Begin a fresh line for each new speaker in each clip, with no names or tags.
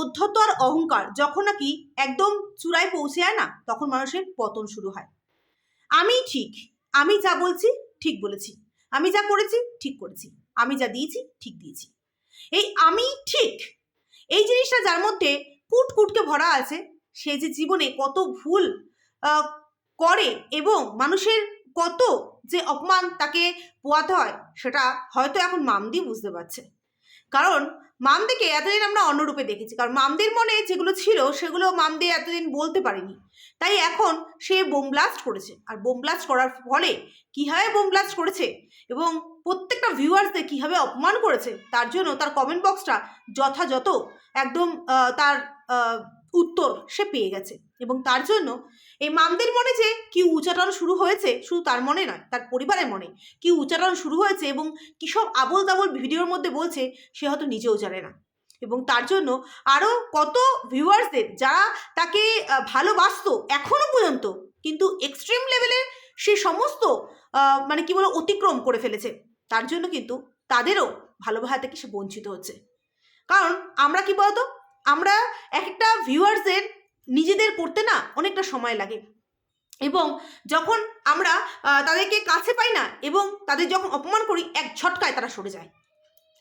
উদ্ধত আর অহংকার যখন নাকি একদম চূড়ায় পৌঁছে যায় না, তখন মানুষের পতন শুরু হয়। আমি ঠিক, আমি যা বলছি ঠিক বলেছি। আমি যা করেছি ঠিক করেছি। আমি যা দিয়েছি ঠিক দিয়েছি। এই আমি ঠিক, এই জিনিসটা যার মধ্যে কুট কুটকে ভরা আছে, সে যে জীবনে কত ভুল করে এবং মানুষের কত যে অপমান তাকে পোয়াতে হয়, সেটা হয়তো এখন মামদি বুঝতে পারছে। কারণ মামদিকে এতদিন আমরা অন্যরূপে দেখেছি, কারণ মামদির মনে যেগুলো ছিল সেগুলো মামদি এতদিন বলতে পারেনি। তাই এখন সে বোম ব্লাস্ট করেছে, আর বোম ব্লাস্ট করার ফলে কীভাবে বোম ব্লাস্ট করেছে এবং প্রত্যেকটা ভিউয়ার্সদের কীভাবে অপমান করেছে, তার জন্য তার কমেন্ট বক্সটা যথাযথ একদম তার উত্তর সে পেয়ে গেছে। এবং তার জন্য এই মামদের মনে যে কি উচ্চারণ শুরু হয়েছে, শুধু তার মনে নয়, তার পরিবারের মনে কি উচ্চারণ শুরু হয়েছে এবং কী সব আবল তাবল ভিডিওর মধ্যে বলছে, সে হয়তো নিজেও জানে না। এবং তার জন্য আরও কত ভিউয়ার্সদের যারা তাকে ভালোবাসতো এখনও পর্যন্ত, কিন্তু এক্সট্রিম লেভেলের সে সমস্ত মানে কি বলো, অতিক্রম করে ফেলেছে, তার জন্য কিন্তু তাদেরও ভালোবাসা থেকে সে বঞ্চিত হচ্ছে। কারণ আমরা কি বলতো, আমরা এক একটা ভিউয়ার্সের নিজেদের করতে না অনেকটা সময় লাগে। এবং যখন আমরা তাদেরকে কাছে পাই না এবং তাদের যখন অপমান করি, এক ঝটকায় তারা সরে যায়।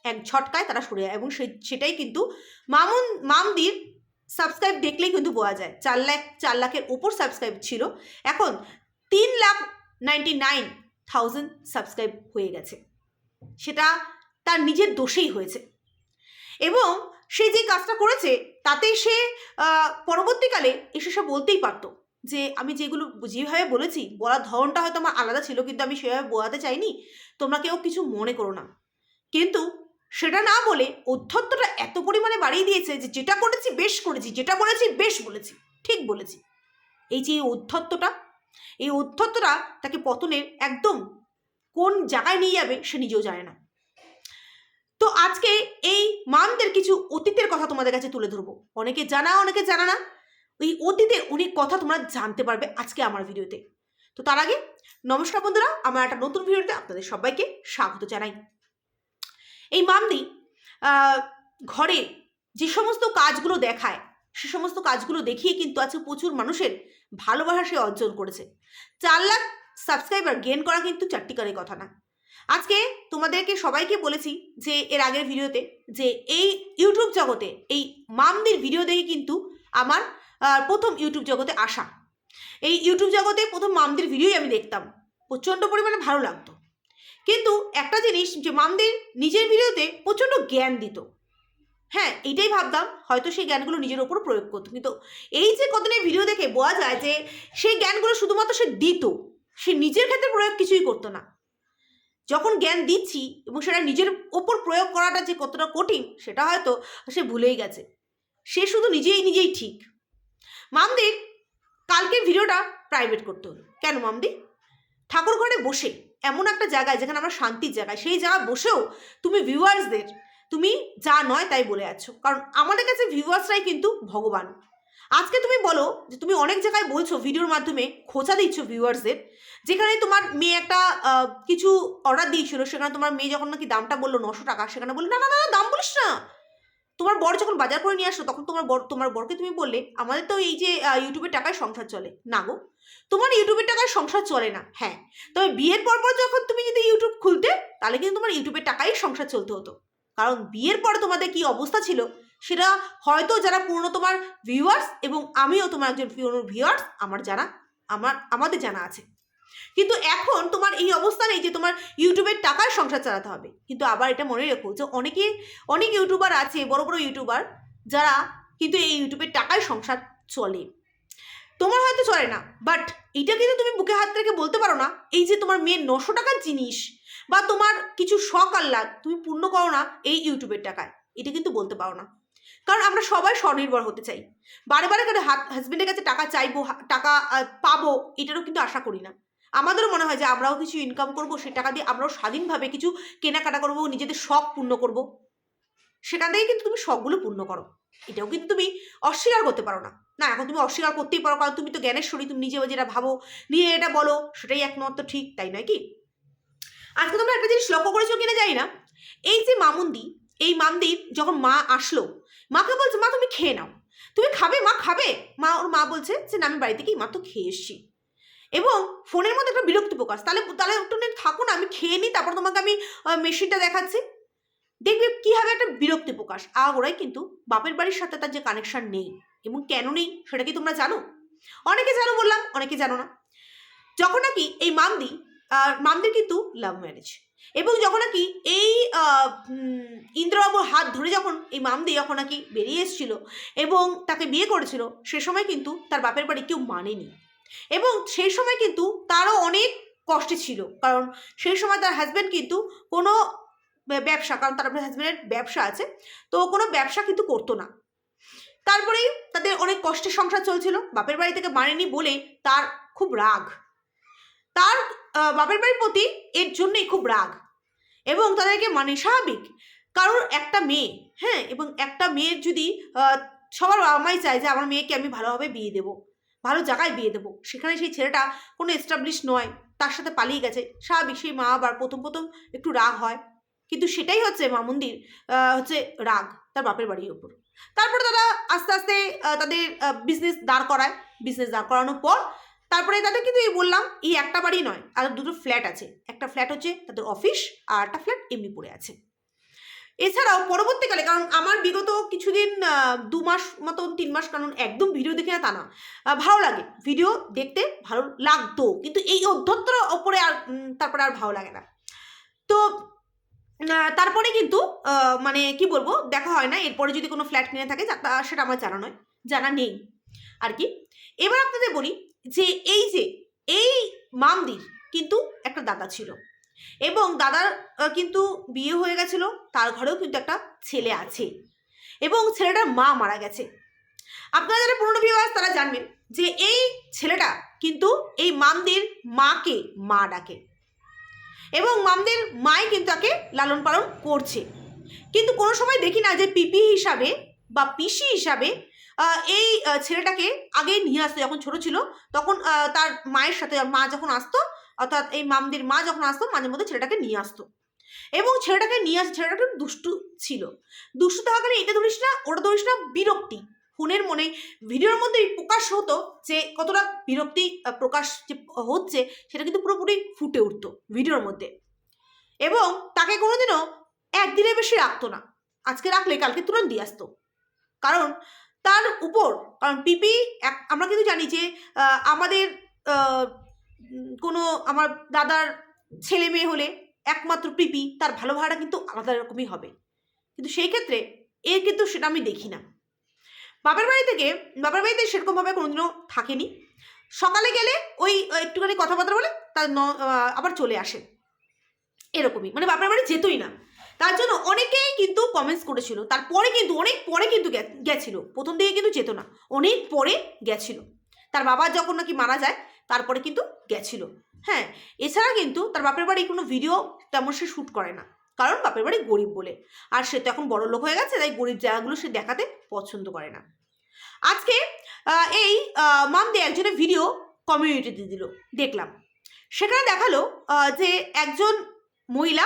এক ঝটকায় তারা সরে যায় এবং সে- সেটাই কিন্তু মামুন, মামদির সাবস্ক্রাইব দেখলেই কিন্তু বোঝা যায়। চার লাখ, চার লাখের ওপর সাবস্ক্রাইব ছিল। এখন তিন lakh ninety nine thousand subscribe হয়ে গেছে। সেটা তার নিজের দোষেই হয়েছে। এবং সে যে কাজটা করেছে তাতে সে পরবর্তীকালে এসে বলতেই পারতো যে, আমি যেগুলো যেভাবে বলেছি, বলার ধরনটা হয়তো আমার আলাদা ছিল, কিন্তু আমি সেভাবে বোঝাতে চাইনি। তোমরা কেউ কিছু মনে করো না। কিন্তু সেটা না বলে অধ্যত্বটা এত পরিমাণে বাড়িয়ে দিয়েছে যে, যেটা করেছি বেশ করেছি, যেটা বলেছি বেশ বলেছি, ঠিক বলেছি। এই যে এই অধ্যত্বটা এই অধ্যত্বটা তাকে পতনের একদম কোন জায়গায় নিয়ে যাবে সে নিজেও জানে না। আজকে এই মামদের কিছু অতীতের কথা তোমাদের কাছে তুলে ধরবো। অনেকে জানা অনেকে জানা না। ওই অতীতের অনেক কথা তোমরা জানতে পারবে আজকে আমার ভিডিওতে। তো তার আগে, নমস্কার বন্ধুরা, আমার একটা নতুন ভিডিওতে আপনাদের সবাইকে স্বাগত জানাই। এই মামদি ঘরে যে সমস্ত কাজগুলো দেখায়, সে সমস্ত কাজগুলো দেখিয়ে কিন্তু আজকে প্রচুর মানুষের ভালোবাসা সে অর্জন করেছে। চার লাখ সাবস্ক্রাইবার গেন করা কিন্তু চারটিকারের কথা না। আজকে তোমাদেরকে সবাইকে বলেছি যে এর আগের ভিডিওতে যে এই ইউটিউব জগতে, এই মামদির ভিডিও দেখে কিন্তু আমার প্রথম ইউটিউব জগতে আসা। এই ইউটিউব জগতে প্রথম মামদির ভিডিওই আমি দেখতাম। প্রচণ্ড পরিমাণে ভালো লাগতো। কিন্তু একটা জিনিস যে মামদির নিজের ভিডিওতে প্রচণ্ড জ্ঞান দিত। হ্যাঁ এইটাই ভাবতাম, হয়তো সেই জ্ঞানগুলো নিজের ওপর প্রয়োগ করতো। কিন্তু এই যে কদিনের ভিডিও দেখে বোঝা যায় যে সেই জ্ঞানগুলো শুধুমাত্র সে দিত, সে নিজের ক্ষেত্রে প্রয়োগ কিছুই করতো না। যখন জ্ঞান দিচ্ছি এবং সেটা নিজের ওপর প্রয়োগ করাটা যে কতটা কঠিন, সেটা হয়তো সে ভুলেই গেছে। সে শুধু নিজেই নিজেই ঠিক। মামদির কালকে ভিডিওটা প্রাইভেট করতে হলো। কেন মামদি? ঠাকুর ঘরে বসে এমন একটা জায়গায় যেখানে আমরা শান্তির জায়গায়, সেই জায়গায় বসেও তুমি ভিউয়ার্সদের তুমি যা নয় তাই বলে আছো। কারণ আমাদের কাছে ভিউয়ার্সরাই কিন্তু ভগবান। আজকে তুমি বলো যে তুমি অনেক জায়গায় বলছো ভিডিওর মাধ্যমে খোঁচা দিচ্ছ ভিউয়ার্সদের যেখানে তোমার মেয়ে একটা কিছু অর্ডার দিয়েছিল, সেখানে তোমার মেয়ে যখন নাকি দামটা বলল নশো টাকা, সেখানে বলল, না না না, দাম বলিস না। তোমার বর যখন বাজার করে নিয়ে আসলো, তখন তোমার বর, তোমার বরকে তুমি বললে, আমাদের তো এই যে ইউটিউবের টাকায় সংসার চলে। না গো, তোমার ইউটিউবের টাকায় সংসার চলে না। হ্যাঁ তবে বিয়ের পর পর যখন তুমি যদি ইউটিউব খুলতে, তাহলে কিন্তু তোমার ইউটিউবের টাকায় সংসার চলতে হতো। কারণ বিয়ের পরে তোমাদের কি অবস্থা ছিল? সেটা হয়তো যারা পুরনো তোমার ভিউয়ার্স এবং আমিও তোমার একজন পুরনো ভিউয়ার্স আমার জানা আমার, আমাদের জানা আছে। কিন্তু এখন তোমার এই অবস্থা নেই যে তোমার ইউটিউবের টাকায় সংসার চালাতে হবে। কিন্তু আবার এটা মনে রেখো যে অনেকে, অনেক ইউটিউবার আছে, বড় বড় ইউটিউবার, যারা কিন্তু এই ইউটিউবের টাকায় সংসার চলে। তোমার হয়তো চলে না বাট এটা কিন্তু তুমি বুকে হাত রেখে বলতে পারো না, এই যে তোমার মেয়ের নশো টাকার জিনিস বা তোমার কিছু শখ আহ্লাদ, তুমি পূর্ণ করো না এই ইউটিউবের টাকায়। এটা কিন্তু বলতে পারো না। কারণ আমরা সবাই স্বনির্ভর হতে চাই। বারে বারে করে হাত হাজবেন্ডের কাছে টাকা চাইব টাকা পাবো, এটারও কিন্তু আশা করি না। আমাদেরও মনে হয় যে আমরাও কিছু ইনকাম করব সেই টাকা দিয়ে আমরাও স্বাধীনভাবে কিছু কেনাকাটা করব, নিজেদের শখ পূর্ণ করব। সেখান থেকে কিন্তু তুমি শখগুলো পূর্ণ করো। এটাও কিন্তু তুমি অস্বীকার করতে পারো না। না, এখন তুমি অস্বীকার করতেই পারো, কারণ তুমি তো জ্ঞানেশ্বরী তুমি নিজে যেটা ভাবো, নিয়ে এটা বলো, সেটাই একমাত্র ঠিক, তাই নয় কি? আজকে তোমরা একটা জিনিস লক্ষ্য করেছ কিনা জানি না। এই যে মামুন্দি এই মামদির যখন মা আসলো মাকে বলছে, মা, তুমি খেয়ে নাও। তুমি খাবে? মা খাবে? মা, ওর মা বলছে যে, না, আমি বাড়ি থেকেই মা তো খেয়ে এসছি এবং ফোনের মধ্যে একটা বিরক্তি প্রকাশ, তাহলে তাহলে একটু থাকো না, আমি খেয়ে নিই, তারপর তোমাকে আমি মেশিনটা দেখাচ্ছি। দেখবে কী হবে একটা বিরক্তি প্রকাশ ওরাই কিন্তু বাপের বাড়ির সাথে তার যে কানেকশন নেই, এবং কেন নেই, সেটা কি তোমরা জানো? অনেকে জানো বললাম, অনেকে জানো না। যখন নাকি এই মামদি মামদির কিন্তু লাভ ম্যারেজ এবং যখন নাকি এই ইন্দ্রবাবুর হাত ধরে যখন এই মামদি যখন নাকি বেরিয়ে এসেছিল এবং তাকে বিয়ে করেছিল, সে সময় কিন্তু তার বাপের বাড়ি কেউ মানেনি। এবং সেই সময় কিন্তু তারও অনেক কষ্টে ছিল, কারণ সেই সময় তার হাজব্যান্ড কিন্তু কোনো ব্যবসা, কারণ তার হাজব্যান্ডের ব্যবসা আছে, তো কোনো ব্যবসা কিন্তু করতো না। তারপরেই তাদের অনেক কষ্টের সংসার চলছিল, বাপের বাড়ি থেকে মানেনি বলে তার খুব রাগ। তার বাপের বাড়ির প্রতি এর জন্যই খুব রাগ এবং তাদেরকে মানে স্বাভাবিক। কারণ একটা মেয়ে হ্যাঁ এবং একটা মেয়ের যদি সবার বাবা মাই চায় যে আমার মেয়েকে আমি ভালোভাবে বিয়ে দেবো ভালো জায়গায় বিয়ে দেবো সেখানে সেই ছেলেটা কোনো এস্টাবলিশ নয় তার সাথে পালিয়ে গেছে স্বাভাবিক সেই মা আবার প্রথম প্রথম একটু রাগ হয়। কিন্তু সেটাই হচ্ছে মামুন্দির আহ, হচ্ছে রাগ তার বাপের বাড়ির ওপর তারপরে তারা আস্তে আস্তে তাদের বিজনেস দাঁড় করায়। বিজনেস দাঁড় করানোর পর তারপরে তাদের কিন্তু এই বললাম, এই একটা বাড়ি নয়, আর দুটো ফ্ল্যাট আছে। একটা ফ্ল্যাট হচ্ছে তাদের অফিস আর একটা ফ্ল্যাট এমনি পড়ে আছে। এছাড়াও পরবর্তীকালে, কারণ আমার বিগত কিছুদিন দু মাস মতন, তিন মাস, কারণ একদম ভিডিও দেখে না তা না ভালো লাগে। ভিডিও দেখতে ভালো লাগতো, কিন্তু এই অধ্যত্তর ওপরে আর তারপরে আর ভালো লাগে না। তো তারপরে কিন্তু মানে কি বলব, দেখা হয় না, এরপরে যদি কোনো ফ্ল্যাট কিনে থাকে সেটা আমার জানা নয়, জানা নেই। আর কি? এবার আপনাদের বলি যে এই যে, এই মামদির কিন্তু একটা দাদা ছিল। এবং দাদার কিন্তু বিয়ে হয়ে গেছিল, তার ঘরেও কিন্তু একটা ছেলে আছে। এবং ছেলেটার মা মারা গেছে। আপনারা যারা পুরনো ভিউয়ার্স তারা জানবেন যে এই ছেলেটা কিন্তু এই মামদির মাকে মা ডাকে। এবং মামদের মাই কিন্তু তাকে লালন পালন করছে। কিন্তু কোনো সময় দেখি না যে পিপি হিসাবে বা পিসি হিসাবে এই ছেলেটাকে আগে নিয়ে আসতো, যখন ছোট ছিল, তখন তার মায়ের সাথে, মা যখন আসতো, অর্থাৎ এই মামদির মা যখন আসতো, মাঝে মধ্যে ছেলেটাকে নিয়ে আসতো। এবং ছেলেটাকে নিয়ে আসে, ছেলেটা একটু দুষ্টু ছিল। দুষ্টু থাকা কারণে এটা ধরিস না, ওটা ধরিস না, বিরক্তি। ফোনের মনে, ভিডিওর মধ্যে প্রকাশ হতো যে, কতটা বিরক্তি প্রকাশ যে, হচ্ছে, সেটা কিন্তু পুরোপুরি ফুটে উঠতো ভিডিওর মধ্যে। এবং তাকে কোনোদিনও একদিনের বেশি রাখতো না। আজকে রাখলে, কালকে তুরন্ত দিয়ে আসতো। কারণ তার উপর, কারণ পিপি এক, আমরা কিন্তু জানি যে আমাদের কোনো আমার দাদার ছেলে মেয়ে হলে একমাত্র পিপি, তার ভালো ভাড়া কিন্তু আলাদা রকমই হবে। কিন্তু সেই ক্ষেত্রে এর কিন্তু সেটা আমি দেখি না। বাপের বাড়ি থেকে বাপের বাড়িতে সেরকমভাবে কোনোদিনও থাকেনি। সকালে গেলে ওই একটুখানি কথাবার্তা বলে তার আবার চলে আসে। এরকমই মানে বাপের বাড়ি যেতই না। তার জন্য অনেকেই কিন্তু কমেন্টস করেছিল। তারপরে কিন্তু, অনেক পরে কিন্তু গেছিল। প্রথম দিকে কিন্তু যেত না। অনেক পরে গেছিল। তার বাবা যখন নাকি মারা যায়, তারপরে কিন্তু গেছিল। হ্যাঁ এছাড়া কিন্তু তার বাপের বাড়ি কোনো ভিডিও তেমন সে শ্যুট করে না। কারণ বাপের বাড়ি গরিব বলে। আর সে তো এখন বড় লোক হয়ে গেছে, তাই গরিব জায়গাগুলো সে দেখাতে পছন্দ করে না। আজকে এই মামদি একজনের ভিডিও কমিউনিটিতে দিল। দেখলাম। সেখানে দেখাল যে একজন মহিলা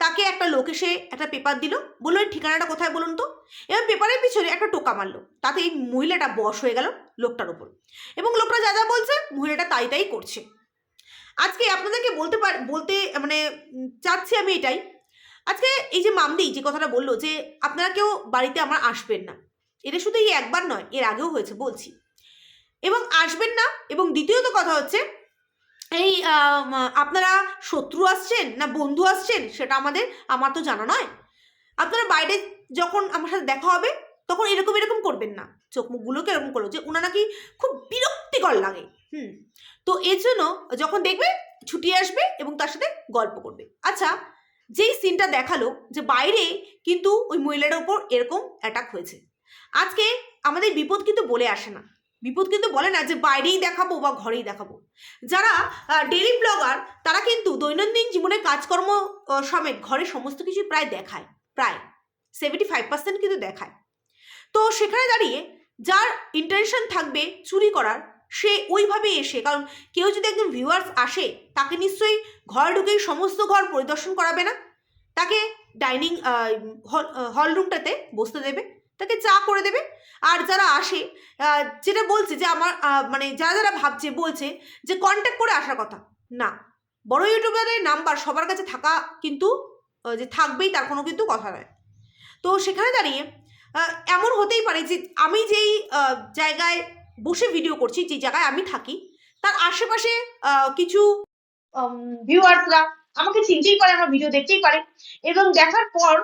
তাকে একটা লোক এসে একটা পেপার দিল, বলল, এই ঠিকানাটা কোথায় বলুন তো? এবং পেপারের পিছনে একটা টোকা মারলো। তাতে এই মহিলাটা বশ হয়ে গেল লোকটার ওপর। এবং লোকটা যা যা বলছে, মহিলাটা তাই তাই করছে। আজকে আপনাদেরকে বলতে পার, বলতে মানে চাচ্ছি আমি এটাই। আজকে এই যে মামদি যে কথাটা বলল যে, আপনারা কেউ বাড়িতে আমার আসবেন না। এটা শুধু এই একবার নয়, এর আগেও হয়েছে বলছি। এবং আসবেন না, এবং দ্বিতীয়ত কথা হচ্ছে এই আপনারা শত্রু আসছেন না বন্ধু আসছেন সেটা আমাদের, আমার তো জানা নয়। আপনারা বাইরে যখন আমার সাথে দেখা হবে, তখন এরকম এরকম করবেন না। চোখ মুখগুলোকে এরকম করো যে ওনা নাকি খুব বিরক্তিকর লাগে। হুম। তো এর জন্য যখন দেখবে, ছুটি আসবে এবং তার সাথে গল্প করবে। আচ্ছা যেই সিনটা দেখাল যে বাইরে কিন্তু ওই মহিলাটার উপর এরকম অ্যাটাক হয়েছে। আজকে আমাদের বিপদ কিন্তু বলে আসে না। বিপদ কিন্তু বলে না যে বাইরেই দেখাবো বা ঘরেই দেখাবো। যারা ডেলি ব্লগার তারা কিন্তু দৈনন্দিন জীবনে কাজকর্ম সমেত ঘরে সমস্ত কিছু প্রায় দেখায়, প্রায়। সেভেন্টি ফাইভ পার্সেন্ট কিন্তু দেখায়। তো সেখানে দাঁড়িয়ে যার ইন্টেনশন থাকবে চুরি করার, সে ওইভাবে এসে, কারণ কেউ যদি একজন ভিউয়ার্স আসে, তাকে নিশ্চয়ই ঘর ঢুকেই সমস্ত ঘর পরিদর্শন করাবে না। তাকে ডাইনিং হল রুমটাতে বসতে দেবে। তাকে চা করে দেবে। আর যারা আসে যেটা বলছে যে আমার মানে যারা যারা ভাবছে, বলছে যে কন্ট্যাক্ট করে আসার কথা। না। বড় ইউটিউবারের নাম্বার সবার কাছে থাকা কিন্তু যে থাকবেই তার কোনো কিন্তু কথা নয়। তো সেখানে দাঁড়িয়ে এমন হতেই পারে যে আমি যেই জায়গায় বসে ভিডিও করছি, যে জায়গায় আমি থাকি, তার আশেপাশে কিছু
ভিউয়ার্সরা আমাকে চিনতেই পারে, আমার ভিডিও দেখতেই পারে। এবং দেখার পর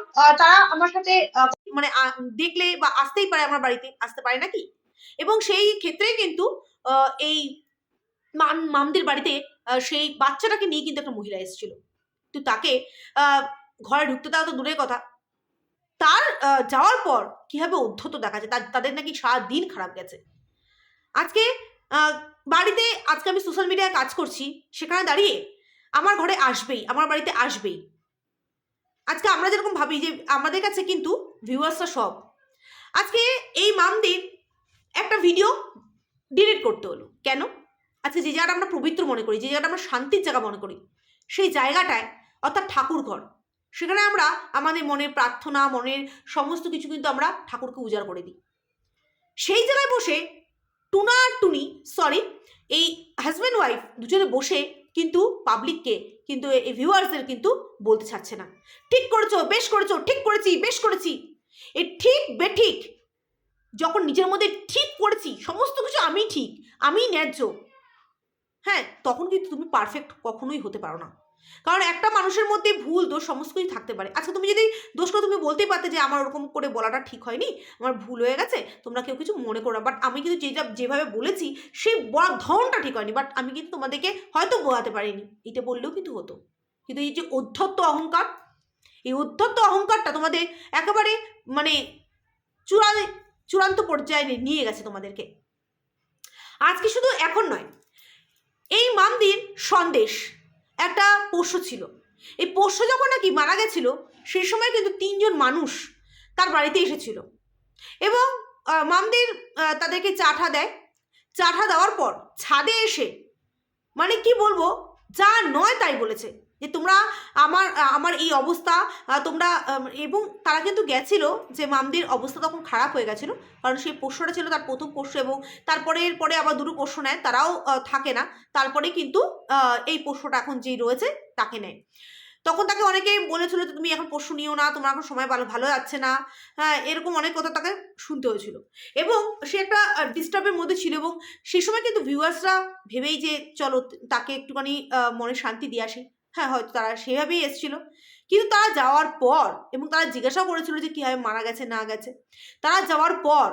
তারা আমার সাথে
মানে দেখলে বা আসতেই পারে আমার বাড়িতে, আসতে পারে নাকি? এবং সেই ক্ষেত্রে কিন্তু এই মামদের বাড়িতে সেই বাচ্চাটাকে নিয়ে কিন্তু একটা মহিলা এসেছিল। তো তাকে ঘরে ঢুকতে দেওয়া তো দূরের কথা। তার যাওয়ার পর কীভাবে উদ্ধত দেখা যায়? তাদের নাকি সারা দিন খারাপ গেছে। আজকে বাড়িতে, আজকে আমি সোশ্যাল মিডিয়ায় কাজ করছি, সেখানে দাঁড়িয়ে আমার ঘরে আসবেই, আমার বাড়িতে আসবেই। আজকে আমরা যেরকম ভাবি যে আমাদের কাছে কিন্তু ভিউয়ার্সরা সব। আজকে এই মামদির একটা ভিডিও ডিলিট করতে হলো। কেন? আজকে যে জায়গাটা আমরা পবিত্র মনে করি, যে জায়গাটা আমরা শান্তির জায়গা মনে করি, সেই জায়গাটায় অর্থাৎ ঠাকুর ঘর সেখানে আমরা আমাদের মনের প্রার্থনা, মনের সমস্ত কিছু কিন্তু আমরা ঠাকুরকে উজাড় করে দিই। সেই জায়গায় বসে টুনা আর টুনি সরি এই হাজব্যান্ড ওয়াইফ দুজনে বসে কিন্তু পাবলিককে কিন্তু এই ভিউয়ার্সদের কিন্তু বলতে চাচ্ছে না। ঠিক করেছ, বেশ করেছ, ঠিক করেছি, বেশ করেছি। এ ঠিক বেঠিক। যখন নিজের মধ্যে ঠিক করেছি, সমস্ত কিছু আমি ঠিক আমি ন্যায্য। হ্যাঁ তখন কিন্তু তুমি পারফেক্ট কখনোই হতে পারো না। কারণ একটা মানুষের মধ্যে ভুল, দোষ সমস্ত কিছু থাকতে পারে। আচ্ছা তুমি যদি দোষ করে তুমি বলতেই পারতে যে আমার ওরকম করে বলাটা ঠিক হয়নি, আমার ভুল হয়ে গেছে, তোমরা কেউ কিছু মনে করো বাট আমি কিন্তু যেটা, যেভাবে বলেছি সেই বলার ধরনটা ঠিক হয়নি। বাট আমি কিন্তু তোমাদেরকে হয়তো বোঝাতে পারিনি। এটা বললেও কিন্তু হতো। কিন্তু এই যে অধ্যত্ত অহংকার, এই অধ্যত্ত অহংকারটা তোমাদের একেবারে মানে চূড়া চূড়ান্ত পর্যায়ে নিয়ে গেছে তোমাদেরকে। আজকে শুধু এখন নয়, এই মামদির সন্দেশ। একটা পশু ছিল। এই পশু যখন নাকি মারা গেছিল, সেই সময় কিন্তু তিনজন মানুষ তার বাড়িতে এসেছিল। এবং মামদের তাদেরকে চাঠা দেয়। চাঠা দেওয়ার পর ছাদে এসে মানে কি বলব, যা নয় তাই বলেছে। যে তোমরা আমার আমার এই অবস্থা তোমরা এবং তারা কিন্তু গেছিল যে মামদির অবস্থা তখন খারাপ হয়ে গেছিল। কারণ সেই পোষ্যটা ছিল তার প্রথম পোষ্য এবং তারপরে, এরপরে আবার দুটো পোষ্য নেয়, তারাও থাকে না। তারপরে কিন্তু এই পোষ্যটা এখন যেই রয়েছে, তাকে নেয়। তখন তাকে অনেকে বলেছিল যে, তুমি এখন পোষ্য নিও না, তোমার এখন সময় ভালো ভালো যাচ্ছে না। হ্যাঁ এরকম অনেক কথা তাকে শুনতে হয়েছিল। এবং সে একটা ডিস্টার্বের মধ্যে ছিল এবং সেই সময় কিন্তু ভিউয়ার্সরা ভেবেই যে, চলো, তাকে একটুখানি মনে শান্তি দিয়ে আসি। হ্যাঁ হয়তো তারা সেভাবেই এসেছিল। কিন্তু তারা যাওয়ার পর এবং তারা জিজ্ঞাসাও করেছিল যে কীভাবে মারা গেছে, না গেছে। তারা যাওয়ার পর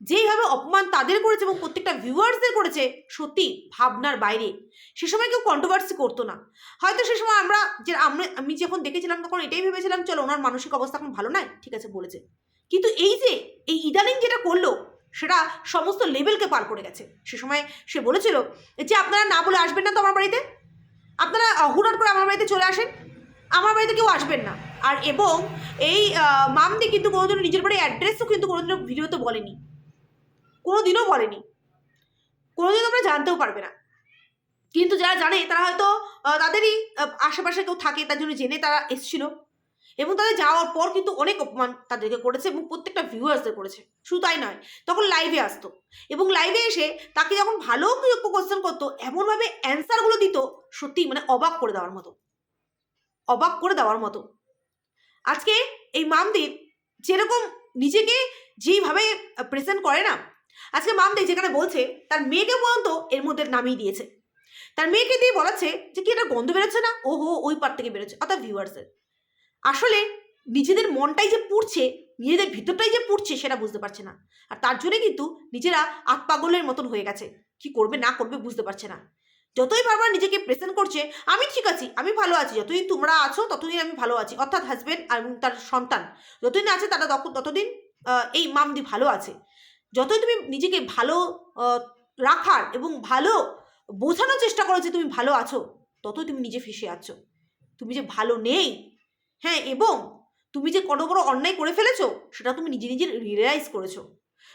যেইভাবে অপমান তাদের করেছে এবং প্রত্যেকটা ভিউয়ার্সদের করেছে, সত্যি ভাবনার বাইরে। সে সময় কেউ কন্ট্রোভার্সি করতো না। হয়তো সে সময় আমরা যে আমরা, আমি যখন দেখেছিলাম তখন এটাই ভেবেছিলাম, চলো ওনার মানসিক অবস্থা এখন ভালো নয় ঠিক আছে বলেছে। কিন্তু এই যে, এই ইদানিং যেটা করল, সেটা সমস্ত লেভেলকে পার করে গেছে। সে সময় সে বলেছিল যে আপনারা না বলে আসবেন না তো আমার বাড়িতে? আপনারা হুটার করে আমার বাড়িতে চলে আসেন। আমার বাড়িতে কেউ আসবেন না। আর এবং এই মামদি কিন্তু কোনোদিনও নিজের বাড়ির অ্যাড্রেসও কিন্তু কোনোদিনও ভিডিওতে বলেনি। কোনোদিনও বলেনি। কোনোদিন তোমরা জানতেও পারবে না। কিন্তু যারা জানে, তারা হয়তো তাদেরই আশেপাশে কেউ থাকে, তার জন্য জেনে তারা এসছিল। এবং তাদের যাওয়ার পর কিন্তু অনেক অপমান তাদেরকে করেছে এবং প্রত্যেকটা ভিউয়ার্সদের করেছে। শুধু তাই নয়, তখন লাইভে আসতো এবং লাইভে এসে তাকে যখন ভালো কোশ্চেন করতো, এমনভাবে অ্যান্সারগুলো দিত, সত্যি মানে অবাক করে দেওয়ার মতো। অবাক করে দেওয়ার মতো। আজকে এই মামদির যেরকম নিজেকে যেইভাবে প্রেজেন্ট করে না, আজকে মামদি যেখানে বলছে, তার মেয়েকে পর্যন্ত এর মধ্যে নামিয়ে দিয়েছে। তার মেয়েকে দিয়ে বলাচ্ছে যে, কি এটা গন্ধ বেরোচ্ছে না? ও হো ওই পার থেকে বেরোচ্ছে। অর্থাৎ ভিউয়ার্সের আসলে নিজেদের মনটাই যে পুড়ছে, নিজেদের ভিতরটাই যে পুড়ছে সেটা বুঝতে পারছে না। আর তার জন্য কিন্তু নিজেরা আতপাগলের মতন হয়ে গেছে। কি করবে, না করবে বুঝতে পারছে না। যতই বারবার নিজেকে প্রেজেন্ট করছে, আমি ঠিক আছি, আমি ভালো আছি যতদিন তোমরা আছো ততদিন আমি ভালো আছি। অর্থাৎ হাজবেন্ড এবং তার সন্তান যতদিন আছে তারা ততদিন এই মামদি ভালো আছে। যতই তুমি নিজেকে ভালো রাখার এবং ভালো বোঝানোর চেষ্টা করো যে তুমি ভালো আছো, ততই তুমি নিজে ফেসে আছো। তুমি যে ভালো নেই হ্যাঁ এবং তুমি যে কত বড় অন্যায় করে ফেলেছো, সেটা তুমি নিজে নিজে রিয়েলাইজ করেছ।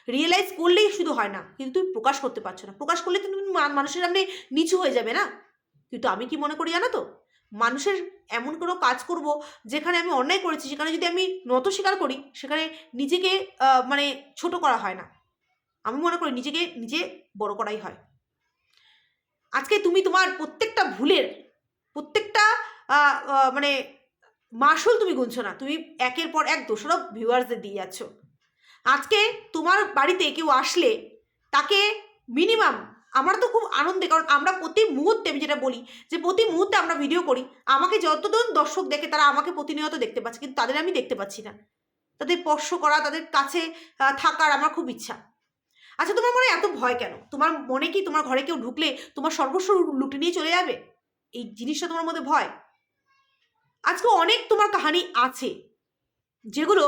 রিয়েলাইজ করলেই শুধু হয় না, কিন্তু তুমি প্রকাশ করতে পারছ না। প্রকাশ করলে তুমি মানুষের সামনে নিচু হয়ে যাবে না? কিন্তু আমি কি মনে করি জানো তো? মানুষের এমন কোনো কাজ করব, যেখানে আমি অন্যায় করেছি, সেখানে যদি আমি নত স্বীকার করি, সেখানে নিজেকে মানে ছোট করা হয় না। আমি মনে করি নিজেকে নিজে বড় করাই হয়। আজকে তুমি তোমার প্রত্যেকটা ভুলের, প্রত্যেকটা মানে মাসুল তুমি গুনছো না, তুমি একের পর এক দোষারোপ ভিউয়ার্সদের দিয়ে যাচ্ছ। আজকে তোমার বাড়িতে কেউ আসলে তাকে মিনিমাম আমার তো খুব আনন্দে, কারণ আমরা প্রতি মুহূর্তে আমি যেটা বলি যে প্রতি মুহূর্তে আমরা ভিডিও করি, আমাকে যতজন দর্শক দেখে তারা আমাকে প্রতিনিয়ত দেখতে পাচ্ছে, কিন্তু তাদের আমি দেখতে পাচ্ছি না। তাদের স্পর্শ করা, তাদের কাছে থাকার আমার খুব ইচ্ছা। আচ্ছা তোমার মনে এত ভয় কেন? তোমার মনে কি তোমার ঘরে কেউ ঢুকলে তোমার সর্বস্ব লুটে নিয়ে চলে যাবে? এই জিনিসটা তোমার মধ্যে ভয়? আজকে অনেক তোমার কাহানি আছে, যেগুলো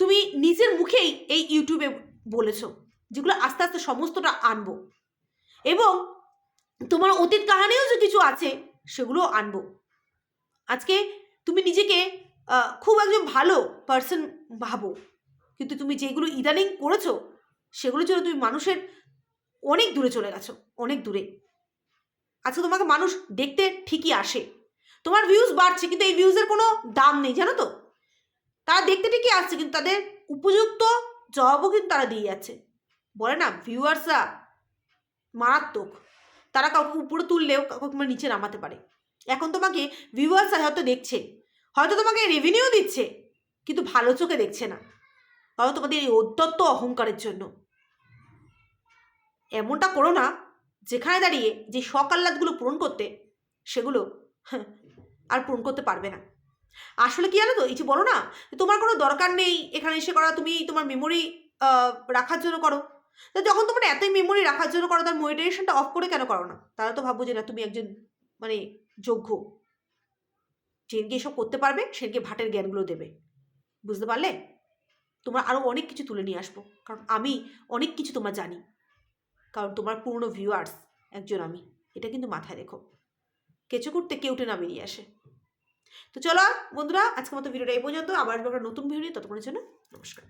তুমি নিজের মুখেই এই ইউটিউবে বলেছ, যেগুলো আস্তে আস্তে সমস্তটা আনব। এবং তোমার অতীত কাহানিও যে কিছু আছে সেগুলো আনব। আজকে তুমি নিজেকে খুব একজন ভালো পার্সন ভাবো, কিন্তু তুমি যেগুলো ইদানিং করেছ সেগুলো জন্য তুমি মানুষের অনেক দূরে চলে গেছো, অনেক দূরে। আজকে তোমাকে মানুষ দেখতে ঠিকই আসে। তোমার ভিউজ বাড়ছে কিন্তু এই ভিউজের কোনো দাম নেই জানো তো? তারা দেখতে ঠিকই আসছে কিন্তু তাদের উপযুক্ত জবাবও কিন্তু তারা দিয়ে যাচ্ছে। বলে না ভিউয়ার্সরা মারাত্মক। তারা কাউকে উপরে তুললেও কাউকে নিচে নামাতে পারে। এখন তোমাকে ভিউয়ার্সরা হয়তো দেখছে হয়তো তোমাকে রেভিনিউ দিচ্ছে কিন্তু ভালো চোখে দেখছে না। কারণ তোমাদের এই অত্যত্ত অহংকারের জন্য। এমনটা করো না যেখানে দাঁড়িয়ে যে শখ আহ্লাদগুলো পূরণ করতে সেগুলো হ্যাঁ, আর পূরণ করতে পারবে না। আসলে কি জানো তো? এই যে বলো না, তোমার কোনো দরকার নেই এখানে এসে করা, তুমি তোমার মেমোরি রাখার জন্য করো। যখন তোমার এতই মেমোরি রাখার জন্য করো, তার মোটিভেশনটা অফ করে কেন করো না? তারা তো ভাববো যে না, তুমি একজন মানে যোগ্য। যেদিনকে এসব করতে পারবে সেদিনকে ভাটের জ্ঞানগুলো দেবে। বুঝতে পারলে? তোমরা আরও অনেক কিছু তুলে নিয়ে আসব। কারণ আমি অনেক কিছু তোমরা জানি। কারণ তোমার পুরনো ভিউয়ার্স একজন আমি। এটা কিন্তু মাথায় রেখো। কেঁচো করতে কেউটে না বেরিয়ে আসে। তো চলো বন্ধুরা, আজকের মতো ভিডিওটা এই পর্যন্ত। আবার একটা নতুন ভিডিও নিয়ে। ততক্ষণের জন্য নমস্কার।